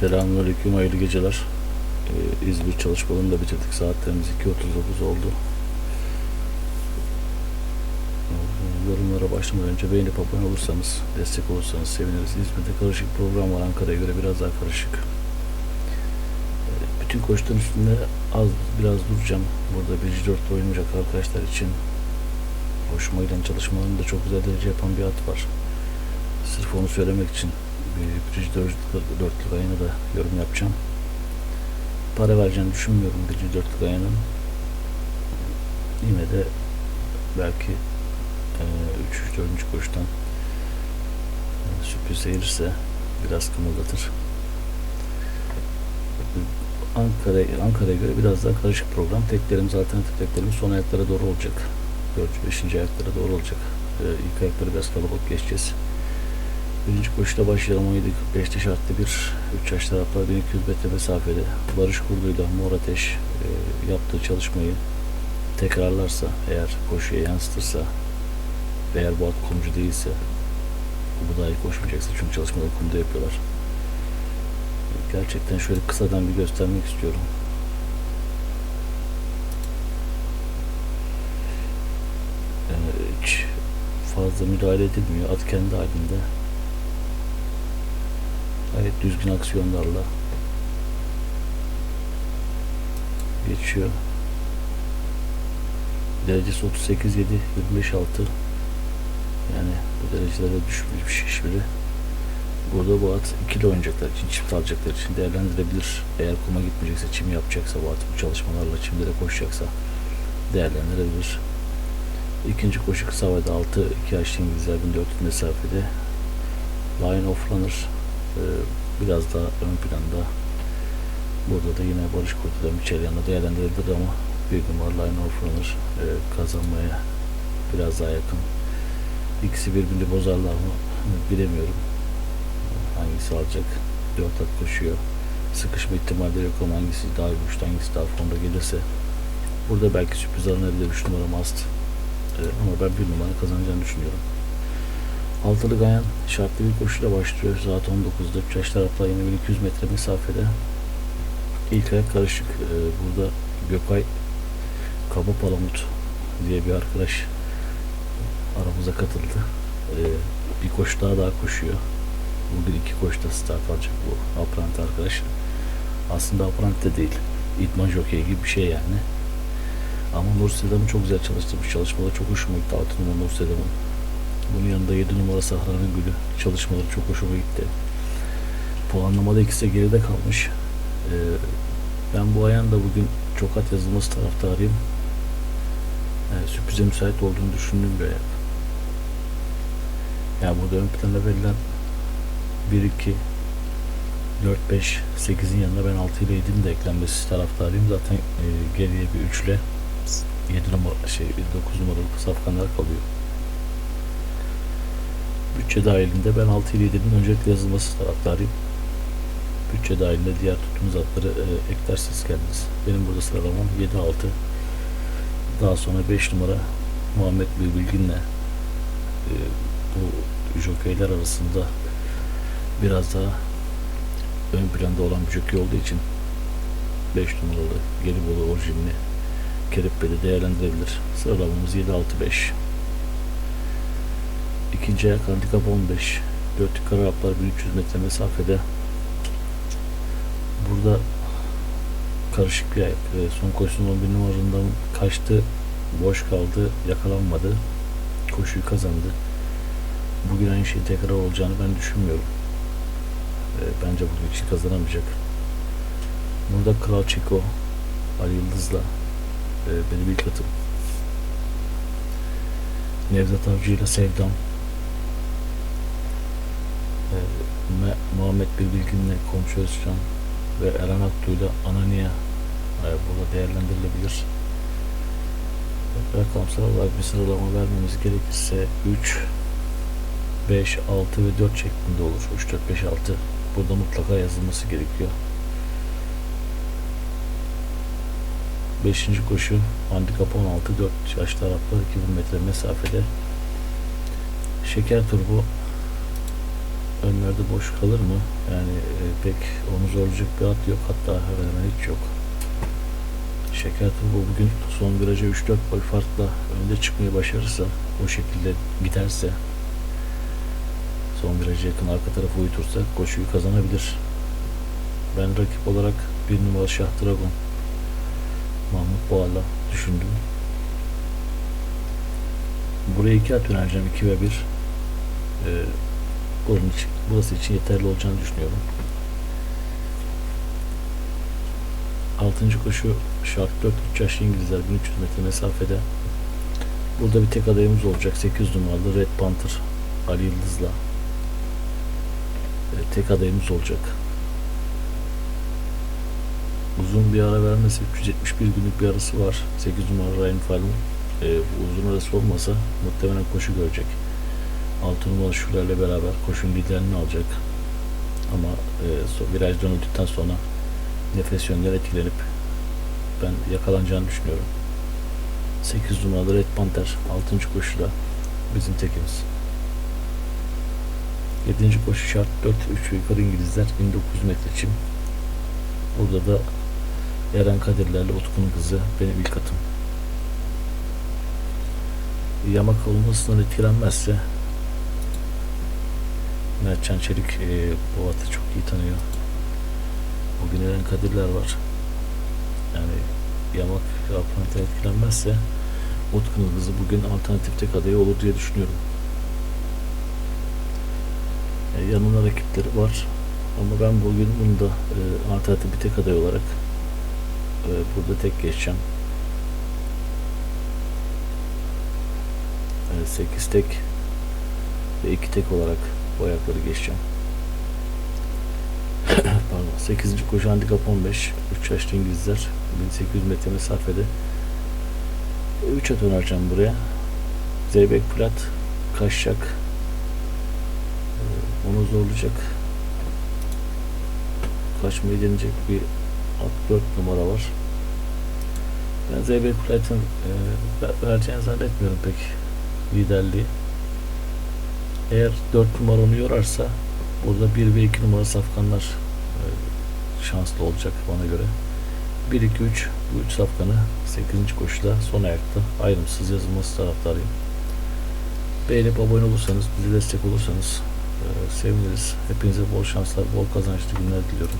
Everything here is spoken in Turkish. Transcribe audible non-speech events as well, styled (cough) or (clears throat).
Selamünaleyküm, hayırlı geceler. Ee, İzmir çalışmalarını da bitirdik. Saatlerimiz 2.39 oldu. Yorumlara başlamadan önce beğenip abone olursanız, destek olursanız seviniriz. İzmir'de karışık program var. Ankara'ya göre biraz daha karışık. Ee, Bütün koçların üstünde az biraz duracağım. Burada birinci dörtte oynayacak arkadaşlar için hoşuma giden çalışmalarını da çok güzel derece yapan bir at var. Sırf onu söylemek için bir birinci dörtlük, dörtlük ayına da yorum yapacağım. Para vereceğini düşünmüyorum birinci dörtlük ayının. Yine de belki 3 4. koştan e, sürpriz gelirse biraz kımıldatır. Ankara Ankara'ya göre biraz daha karışık program. Teklerimiz alternatif teklerimiz son ayaklara doğru olacak. 4 5. ayaklara doğru olacak. E, ilk ayakları biraz kalabalık geçeceğiz. Birinci koşuda başlayalım 17.45'te şartlı bir 3 yaş taraflar 1200 metre mesafede Barış Kurdu'yla Mor Ateş e, yaptığı çalışmayı tekrarlarsa eğer koşuya yansıtırsa ve eğer bu at kumcu değilse bu daha iyi koşmayacaksa çünkü çalışmaları kumda yapıyorlar. Gerçekten şöyle kısadan bir göstermek istiyorum. Yani hiç fazla müdahale edilmiyor. At kendi halinde gayet düzgün aksiyonlarla geçiyor. Derecesi 38 7 25 6 yani bu derecelere düşmüş hiçbiri. Burada bu at ikili oynayacaklar için, çift alacaklar için değerlendirebilir. Eğer kuma gitmeyecekse, çim yapacaksa, bu at bu çalışmalarla çimlere koşacaksa değerlendirebilir. İkinci koşu kısa havada 6 2 yaşlı İngilizler 1400 mesafede Line of Runner e, biraz daha ön planda. Burada da yine Barış Kurtul'dan bir yanında değerlendirilir ama büyük numara Line kazanmaya biraz daha yakın. İkisi birbirini bozarlar mı bilemiyorum. Hangisi alacak? Dört at koşuyor. Sıkışma ihtimalleri yok ama hangisi daha güçlü, hangisi daha formda gelirse burada belki sürpriz alınabilir 3 numara Mast. E, ama ben bir numara kazanacağını düşünüyorum. Altılı Gayan şartlı bir koşuyla başlıyor. Saat 19'da 3 yaş taraflar yine 1200 metre mesafede. İlk ayak karışık. Ee, burada Gökay Kaba Palamut diye bir arkadaş aramıza katıldı. Ee, bir koşu daha daha koşuyor. Bugün iki koşta start alacak bu apprenti arkadaş. Aslında apprenti de değil. İtman jockey gibi bir şey yani. Ama Nur Sedam'ı çok güzel çalıştırmış. Çalışmaları çok hoşuma gitti. Altı numara Nur Sedam'ın. Bunun yanında 7 numara Sahra'nın gülü çalışmaları çok hoşuma gitti. Puanlamada ikisi de geride kalmış. Ee, ben bu ayan da bugün çok at yazılması taraftarıyım. Ee, sürprize müsait olduğunu düşündüğüm bir ayak. Yani burada ön plana verilen 1, 2, 4, 5, 8'in yanına ben 6 ile 7'nin de eklenmesi taraftarıyım. Zaten e, geriye bir 3 ile 7 numara şey 9 numaralı safkanlar kalıyor bütçe dahilinde ben 6 ile 7'nin öncelikle yazılması taraftarıyım. Bütçe dahilinde diğer tuttuğumuz atları e, eklersiniz kendiniz. Benim burada sıralamam 7-6. Daha sonra 5 numara Muhammed Bilgin'le e, bu jokeyler arasında biraz daha ön planda olan bir jokey olduğu için 5 numaralı Gelibolu orijinli Kereppeli değerlendirebilir. Sıralamamız 7-6-5. İkinci ayak handikap 15. Dört yukarı Araplar 1300 metre mesafede. Burada karışık bir ayak. E, Son koşusunun 11 numarından kaçtı. Boş kaldı. Yakalanmadı. Koşuyu kazandı. Bugün aynı şeyin tekrar olacağını ben düşünmüyorum. E, Bence bugün için kazanamayacak. Burada Kral Çiko Ali Yıldız'la e, benim ilk atım. Nevzat Avcı ile Sevdam Muhammed Bilbilgin'le Komşu Özcan ve Eren Aktuğ'yla Anania e, burada değerlendirilebilir. Rakamsal olarak bir sıralama vermemiz gerekirse 3, 5, 6 ve 4 şeklinde olur. 3, 4, 5, 6 burada mutlaka yazılması gerekiyor. Beşinci koşu handikap 16 4 yaş taraflar 2000 metre mesafede şeker turbu önlerde boş kalır mı? Yani e, pek onu zorlayacak bir at yok. Hatta hemen hemen hiç yok. Şeker Turbo bugün son viraja 3-4 boy farkla önde çıkmayı başarırsa o şekilde giderse son viraja yakın arka tarafı uyutursa koşuyu kazanabilir. Ben rakip olarak bir numaralı Şah Dragon Mahmut Boğa'la düşündüm. Buraya iki at önereceğim. 2 ve 1. Ee, bunun için, burası için yeterli olacağını düşünüyorum. Altıncı koşu şart 4 3 yaşlı İngilizler 1300 metre mesafede. Burada bir tek adayımız olacak. 8 numaralı Red Panther Ali Yıldız'la. Ee, tek adayımız olacak. Uzun bir ara vermesi 371 günlük bir arası var. 8 numaralı Ryan Fallon. Bu uzun arası olmasa muhtemelen koşu görecek. 6 numaralı Şuler'le beraber koşun liderliğini alacak. Ama e, viraj dönüldükten sonra nefes yönden etkilenip ben yakalanacağını düşünüyorum. 8 numaralı Red Panther 6. koşuda bizim tekimiz. 7. koşu şart 4 3 yukarı İngilizler 1900 metre çim. Burada da Eren Kadirlerle Utku'nun kızı benim ilk atım. Yamak olmasından etkilenmezse Mertcan Çelik e, bu atı çok iyi tanıyor. Bugün Eren Kadirler var. Yani Yamak alternatif etkilenmezse Utku'nun kızı bugün alternatif tek olur diye düşünüyorum. E, yanına rakipleri var. Ama ben bugün bunu da e, alternatif bir tek aday olarak e, burada tek geçeceğim. E, 8 tek ve 2 tek olarak bu ayakları geçeceğim. (clears throat) Pardon. 8. koşu handikap 15. 3 yaşlı İngilizler. 1800 metre mesafede. 3 at önereceğim buraya. Zeybek Plat kaçacak. E, onu zorlayacak kaçmayı deneyecek bir at 4 numara var. Ben Zeybek Plat'ın e, vereceğini zannetmiyorum pek liderliği. Eğer 4 numara onu yorarsa burada 1 ve 2 numara safkanlar e, şanslı olacak bana göre. 1, 2, 3 bu 3 safkanı 8. koşuda son ayakta ayrımsız yazılması taraftarıyım. Beğenip abone olursanız, bize destek olursanız e, seviniriz. Hepinize bol şanslar, bol kazançlı günler diliyorum.